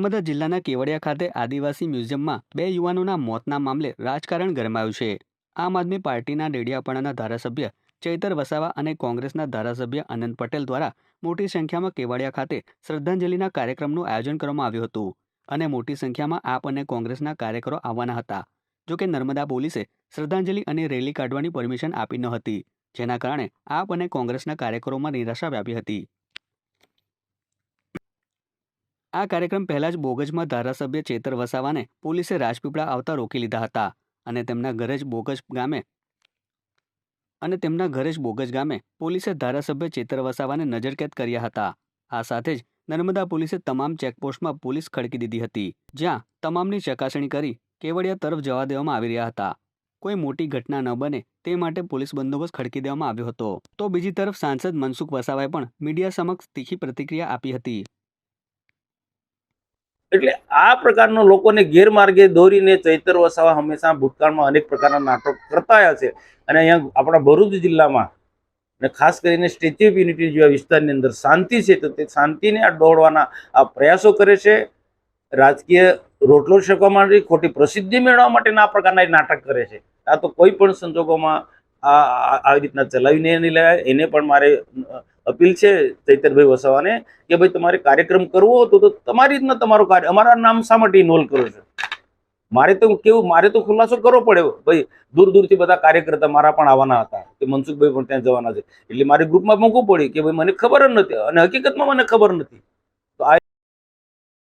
નર્મદા જિલ્લાના કેવડિયા ખાતે આદિવાસી મ્યુઝિયમમાં બે યુવાનોના મોતના મામલે રાજકારણ ગરમાયું છે. આમ આદમી પાર્ટીના ડેડિયાપાડાના ધારાસભ્ય ચૈતર વસાવા અને કોંગ્રેસના ધારાસભ્ય આનંદ પટેલ દ્વારા મોટી સંખ્યામાં કેવડિયા ખાતે શ્રદ્ધાંજલિના કાર્યક્રમનું આયોજન કરવામાં આવ્યું હતું અને મોટી સંખ્યામાં આપ અને કોંગ્રેસના કાર્યકરો આવવાના હતા. જો કે નર્મદા પોલીસે શ્રદ્ધાંજલિ અને રેલી કાઢવાની પરમિશન આપી ન હતી, જેના કારણે આપ અને કોંગ્રેસના કાર્યકરોમાં નિરાશા વ્યાપી હતી. આ કાર્યક્રમ પહેલા જ બોગજમાં ધારાસભ્ય ચેતર વસાવાને પોલીસે રાજપીપળા આવતા રોકી લીધા હતા અને તેમના ઘરે જ બોગજ ગામે અને તેમના ઘરે જ બોગજ ગામે પોલીસે ધારાસભ્ય ચેતર વસાવાને નજરકેદ કર્યા હતા. આ સાથે જ નર્મદા પોલીસે તમામ ચેકપોસ્ટમાં પોલીસ ખડકી દીધી હતી, જ્યાં તમામની ચકાસણી કરી કેવડિયા તરફ જવા દેવામાં આવી રહ્યા હતા. કોઈ મોટી ઘટના ન બને તે માટે પોલીસ બંદોબસ્ત ખડકી દેવામાં આવ્યો હતો. તો બીજી તરફ સાંસદ મનસુખ વસાવાએ પણ મીડિયા સમક્ષ તીખી પ્રતિક્રિયા આપી હતી. એટલે આ પ્રકારનો લોકોને ગેરમાર્ગે દોરીને ચૈતર વસાવા હંમેશા ભૂતકાળમાં અનેક પ્રકારના નાટક કરતા આવ્યા છે. અને અહીંયા આપણા ભરૂચ જિલ્લામાં અને ખાસ કરીને સ્ટેચ્યુ ઓફ યુનિટી જેવા વિસ્તારની અંદર શાંતિ છે તો તે શાંતિને આ દોડવાના આ પ્રયાસો કરે છે. રાજકીય રોટલો શકવા માટે ખોટી પ્રસિદ્ધિ મેળવવા માટેના આ પ્રકારના નાટક કરે છે. આ તો કોઈ પણ સંજોગોમાં આ આવી રીતના ચલાવીને નહીં લેવાય. એને પણ મારે અપીલ છે ચૈતરભાઈ વસાવાને કે ભાઈ તમારે કાર્યક્રમ કરવો હતો તો તમારી રીતના તમારો કાર્ય, અમારા નામ શા માટે ઇન્વોલ્વ કરો છો? મારે તો કેવું, મારે તો ખુલાસો કરવો પડે. ભાઈ, દૂર દૂરથી બધા કાર્યકર્તા મારા પણ આવવાના હતા કે મનસુખભાઈ પણ ત્યાં જવાના છે. એટલે મારે ગ્રુપમાં મૂકવું પડ્યું કે ભાઈ મને ખબર જ નથી અને હકીકતમાં મને ખબર નથી. તો